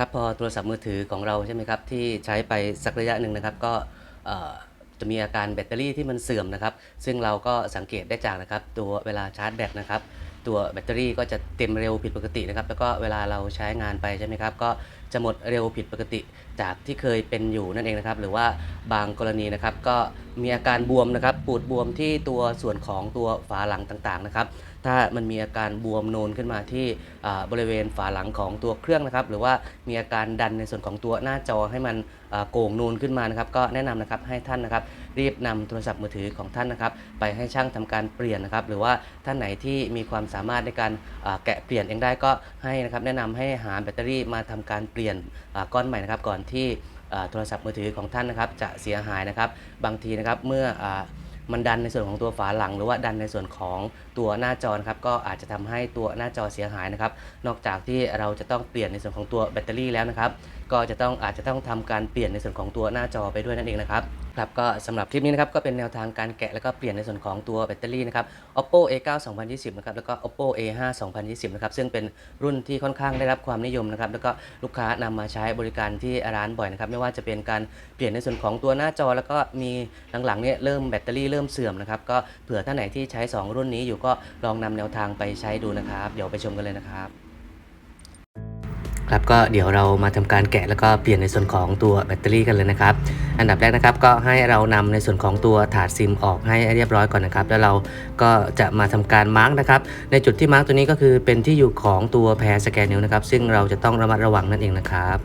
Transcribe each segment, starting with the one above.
ครับพอโทรศัพท์มือถือของเราใช่ไหมครับที่ใช้ไปสักระยะหนึ่งนะครับก็จะมีอาการแบตเตอรี่ที่มันเสื่อมนะครับ ซึ่งเราก็สังเกตได้จากนะครับ ตัวเวลาชาร์จแบตนะครับ ตัวแบตเตอรี่ก็จะเต็มเร็วผิดปกตินะครับ แล้วก็เวลาเราใช้งานไปใช่ไหมครับ ก็จะหมดเร็วผิดปกติจากที่เคยเป็นอยู่นั่นเองนะครับ หรือว่าบางกรณีนะครับ ก็มีอาการบวมนะครับ ปูดบวมที่ตัวส่วนของตัวฝาหลังต่างๆนะครับ ถ้ามันมีอาการบวมนูนขึ้นมาที่บริเวณฝาหลังของตัวเครื่องนะครับ หรือว่ามีอาการดันในส่วนของตัวหน้าจอให้มันโก่งนูนขึ้นมานะครับ ก็แนะนำนะครับให้ท่านนะครับ รีบนำโทรศัพท์มือถือของท่านนะครับ ไปให้ช่างทำการเปลี่ยนนะครับ หรือว่าท่านไหนที่มีความสามารถในการแกะเปลี่ยนเองได้ก็ให้นะครับ แนะนำให้หาแบตเตอรี่มาทำการเปลี่ยนก้อนใหม่นะครับ ก่อนที่โทรศัพท์มือถือของท่านนะครับ จะเสียหายนะครับ บางทีนะครับเมื่ออ มันดันในส่วนของตัวฝาหลัง หรือว่าดันในส่วนของตัวหน้าจอครับก็อาจจะทำให้ตัวหน้าจอเสียหายนะครับนอกจากที่เราจะต้องเปลี่ยนในส่วนของตัวแบตเตอรี่แล้วนะครับก็จะต้องอาจจะต้องทำการเปลี่ยนในส่วนของตัวหน้าจอไปด้วยนั่นเองนะครับ ครับก็สำหรับคลิปนี้นะครับก็เป็นแนวทางการแกะแล้วก็เปลี่ยนในส่วนของตัวแบตเตอรี่นะครับ oppo a9 2020นะครับแล้วก็ oppo a5 2020นะครับซึ่งเป็นรุ่นที่ค่อนข้างได้รับความนิยมนะครับแล้วก็ลูกค้านำมาใช้บริการที่ร้านบ่อยนะครับไม่ว่าจะเป็นการเปลี่ยนในส่วนของตัวหน้าจอ แล้วก็มีหลังๆเนี่ยเริ่มแบตเตอรี่เริ่มเสื่อมนะครับก็เผื่อท่านไหนที่ใช้ 2 รุ่นนี้อยู่ก็ลองนำแนวทางไปใช้ดูนะครับ เดี๋ยวไปชมกันเลยนะครับ ครับก็เดี๋ยวเรามาทำการแกะแล้วก็เปลี่ยนในส่วนของตัวแบตเตอรี่กันเลยนะครับ อันดับแรกนะครับก็ให้เรานำในส่วนของตัวถาดซิมออกให้เรียบร้อยก่อนนะครับ แล้วเราก็จะมาทำการมาร์กนะครับ ในจุดที่มาร์กตัวนี้ก็คือเป็นที่อยู่ของตัวแพรสแกนนิ้วนะครับ ซึ่งเราจะต้องระมัดระวังนั่นเองนะครับ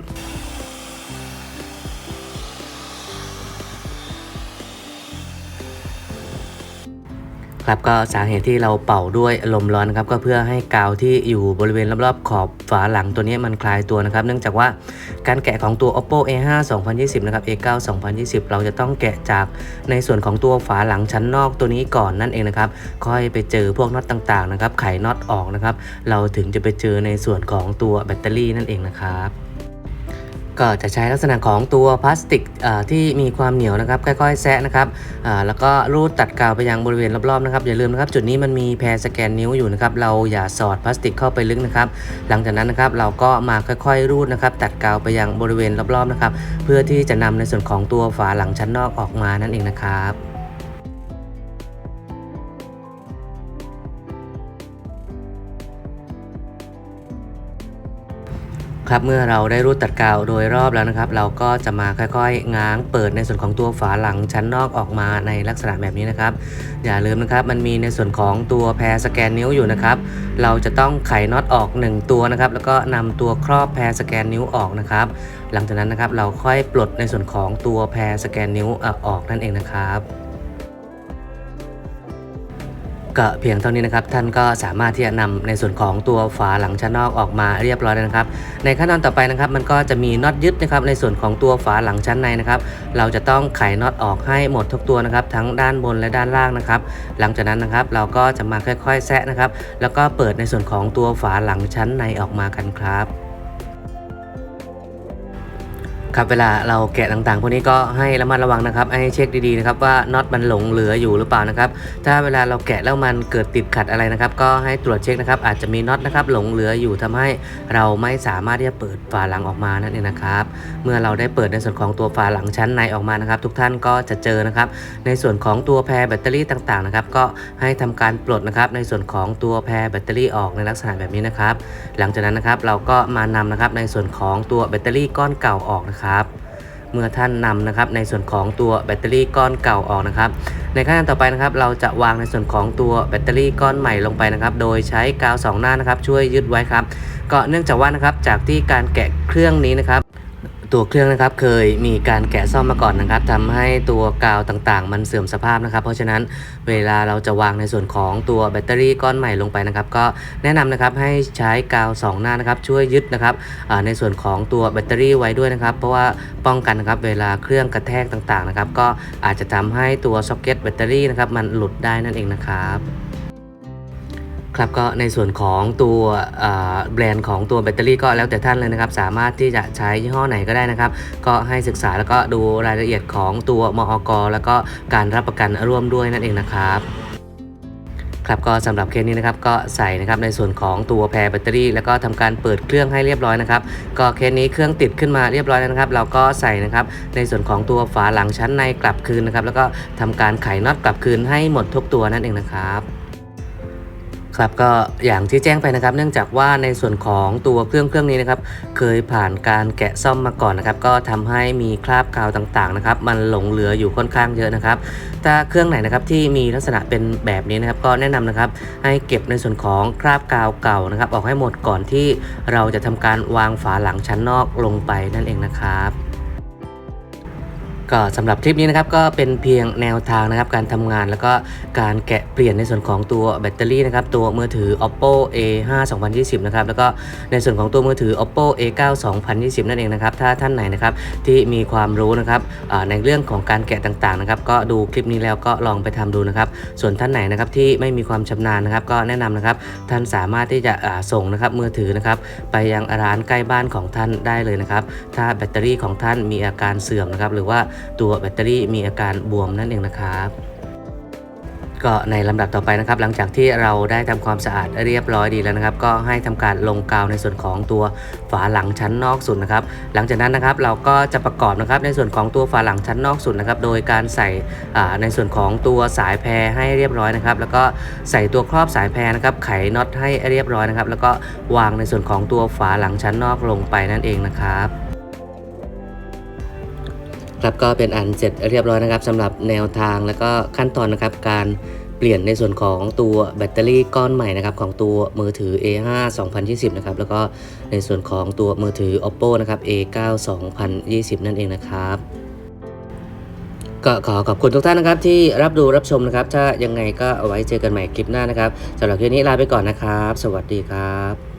ครับก็สาเหตุที่เราเป่าด้วยลมร้อนนะครับก็เพื่อให้กาวที่อยู่บริเวณรอบๆ ขอบฝาหลังตัวนี้มันคลายตัวนะครับ เนื่องจากว่าการแกะของตัว oppo a5 2020 นะครับ a9 2020 เราจะต้องแกะจากในส่วนของตัวฝาหลังชั้นนอกตัวนี้ก่อนนั่นเองนะครับ ค่อยไปเจอพวกน็อตต่างๆนะครับไขน็อตออกนะครับ เราถึงจะไปเจอในส่วนของตัวแบตเตอรี่นั่นเองนะครับ ก็จะใช้ลักษณะของตัวพลาสติกที่มีความเหนียวนะครับค่อยๆแซะนะครับแล้วก็รูดตัดกาวไปยังบริเวณรอบๆนะครับอย่าลืมนะครับจุดนี้มันมีแพรสแกนนิ้วอยู่นะครับเราอย่าสอดพลาสติกเข้าไปลึกนะครับ หลังจากนั้นนะครับเราก็มาค่อยๆรูดนะครับตัดกาวไปยังบริเวณรอบๆนะครับเพื่อที่จะนำในส่วนของตัวฝาหลังชั้นนอกออกมานั่นเองนะครับ ครับเมื่อเราได้รูดตัดกาวโดยรอบแล้วนะครับ เราก็จะมาค่อยๆ ง้างเปิดในส่วนของตัวฝาหลังชั้นนอกออกมาในลักษณะแบบนี้นะครับ อย่าลืมนะครับมันมีในส่วนของตัวแพรสแกนนิ้วอยู่นะครับ เราจะต้องไขน็อตออก 1 ตัวนะครับ แล้วก็นำตัวครอบแพรสแกนนิ้วออกนะครับ หลังจากนั้นนะครับเราค่อยปลดในส่วนของตัวแพรสแกนนิ้วออกนั่นเองนะครับ ก็เพียงเท่านี้นะครับท่านก็สามารถที่จะนำในส่วนของตัวฝาหลังชั้นนอกออกมาเรียบร้อยแล้วนะครับ ในขั้นตอนต่อไปนะครับ มันก็จะมีน็อตยึดนะครับในส่วนของตัวฝาหลังชั้นในนะครับ เราจะต้องไขน็อตออกให้หมดทุกตัวนะครับ ทั้งด้านบนและด้านล่างนะครับ หลังจากนั้นนะครับเราก็จะมาค่อยๆแซะนะครับ แล้วก็เปิดในส่วนของตัวฝาหลังชั้นในออกมากันครับ ครับเวลาเราแกะต่างๆ พวกนี้ก็ให้ระมัดระวังนะครับ ให้เช็คดีๆนะครับว่าน็อตมันหลงเหลืออยู่หรือเปล่านะครับ ถ้าเวลาเราแกะแล้วมันเกิดติดขัดอะไรนะครับ ก็ให้ตรวจเช็คนะครับ อาจจะมีน็อตนะครับหลงเหลืออยู่ทำให้เราไม่สามารถที่จะเปิดฝาหลังออกมานั่นเองนะครับ เมื่อเราได้เปิดในส่วนของตัวฝาหลังชั้นในออกมานะครับ ทุกท่านก็จะเจอนะครับ ในส่วนของตัวแพรแบตเตอรี่ต่างๆนะครับ ก็ให้ทำการปลดนะครับ ในส่วนของตัวแพรแบตเตอรี่ออกในลักษณะแบบนี้นะครับ หลังจากนั้นนะครับเราก็มานำนะครับในส่วนของตัวแบตเตอรี่ก้อนเก่าออกนะครับเมื่อท่านนำนะครับในส่วนของตัวแบตเตอรี่ก้อนเก่าออกนะครับ ในขั้นตอนต่อไปนะครับ เราจะวางในส่วนของตัวแบตเตอรี่ก้อนใหม่ลงไปนะครับ โดยใช้กาวสองหน้านะครับ ช่วยยึดไว้ครับ ก็เนื่องจากว่านะครับจากที่การแกะเครื่องนี้นะครับ ตัวเครื่องนะครับเคยมีการแกะซ่อมมาก่อนนะครับทำให้ตัวกาวต่างๆ มันเสื่อมสภาพนะครับ เพราะฉะนั้นเวลาเราจะวางในส่วนของตัวแบตเตอรี่ก้อนใหม่ลงไปนะครับ ก็แนะนำนะครับให้ใช้กาวสองหน้านะครับ ช่วยยึดนะครับในส่วนของตัวแบตเตอรี่ไว้ด้วยนะครับ เพราะว่าป้องกันนะครับเวลาเครื่องกระแทกต่างๆนะครับ ก็อาจจะทำให้ตัวซ็อกเก็ตแบตเตอรี่นะครับมันหลุดได้นั่นเองนะครับ ครับก็ในส่วนของตัวแบรนด์ของตัวแบตเตอรี่ก็แล้วแต่ท่านเลยนะครับ สามารถที่จะใช้ยี่ห้อไหนก็ได้นะครับ ก็ให้ศึกษาแล้วก็ดูรายละเอียดของตัวมอกแล้วก็การรับประกันร่วมด้วยนั่นเองนะครับครับก็สำหรับเคสนี้นะครับก็ใส่นะครับในส่วนของตัวแพรแบตเตอรี่ แล้วก็ทำการเปิดเครื่องให้เรียบร้อยนะครับก็เคสนี้เครื่องติดขึ้นมาเรียบร้อยแล้วนะครับ เราก็ใส่นะครับในส่วนของตัวฝาหลังชั้นในกลับคืนนะครับแล้วก็ทำการไขน็อตกลับคืนให้หมดทุกตัวนั่นเองนะครับ ครับก็อย่างที่แจ้งไปนะครับ เนื่องจากว่าในส่วนของตัวเครื่องเครื่องนี้นะครับ เคยผ่านการแกะซ่อมมาก่อนนะครับ ก็ทำให้มีคราบกาวต่างๆนะครับ มันหลงเหลืออยู่ค่อนข้างเยอะนะครับ ถ้าเครื่องไหนนะครับที่มีลักษณะเป็นแบบนี้นะครับ ก็แนะนำนะครับ ให้เก็บในส่วนของคราบกาวเก่านะครับ ออกให้หมดก่อนที่เราจะทำการวางฝาหลังชั้นนอกลงไปนั่นเองนะครับ ก็สำหรับคลิปนี้นะครับก็เป็นเพียงแนวทางนะครับการทำงานแล้วก็การแกะเปลี่ยนในส่วนของตัวแบตเตอรี่นะครับตัวมือถือ oppo a5 2020นะครับแล้วก็ในส่วนของตัวมือถือ oppo a9 2020 นั่นเองนะครับถ้าท่านไหนนะครับที่มีความรู้นะครับในเรื่องของการแกะต่างๆนะครับก็ดูคลิปนี้แล้วก็ลองไปทำดูนะครับ ส่วนท่านไหนนะครับที่ไม่มีความชำนาญนะครับ ก็แนะนำนะครับท่านสามารถที่จะส่งนะครับมือถือนะครับไปยังร้านใกล้บ้านของท่านได้เลยนะครับ ถ้าแบตเตอรี่ของท่านมีอาการเสื่อมนะครับหรือว่าตัวแบตเตอรี่มีอาการบวมนั่นเองนะครับก็ในลำดับต่อไปนะครับ หลังจากที่เราได้ทำความสะอาดเรียบร้อยดีแล้วนะครับ ก็ให้ทำการลงกาวในส่วนของตัวฝาหลังชั้นนอกสุดนะครับ หลังจากนั้นนะครับเราก็จะประกอบนะครับในส่วนของตัวฝาหลังชั้นนอกสุดนะครับ โดยการใส่ในส่วนของตัวสายแพรให้เรียบร้อยนะครับ แล้วก็ใส่ตัวครอบสายแพรนะครับ ไขน็อตให้เรียบร้อยนะครับ แล้วก็วางในส่วนของตัวฝาหลังชั้นนอกลงไปนั่นเองนะครับ ครับก็เป็นอันเสร็จเรียบร้อยนะครับสำหรับแนวทางแล้วก็ขั้นตอนนะครับการเปลี่ยนในส่วนของตัวแบตเตอรี่ก้อนใหม่นะครับของตัวมือถือ A5 2020 นะครับแล้วก็ในส่วนของตัวมือถือ Oppo นะครับ A9 2020 นั่นเองนะครับก็ขอขอบคุณทุกท่านนะครับที่รับดูรับชมนะครับ ถ้ายังไงก็เอาไว้เจอกันใหม่คลิปหน้านะครับสำหรับคลิปนี้ลาไปก่อนนะครับ สวัสดีครับ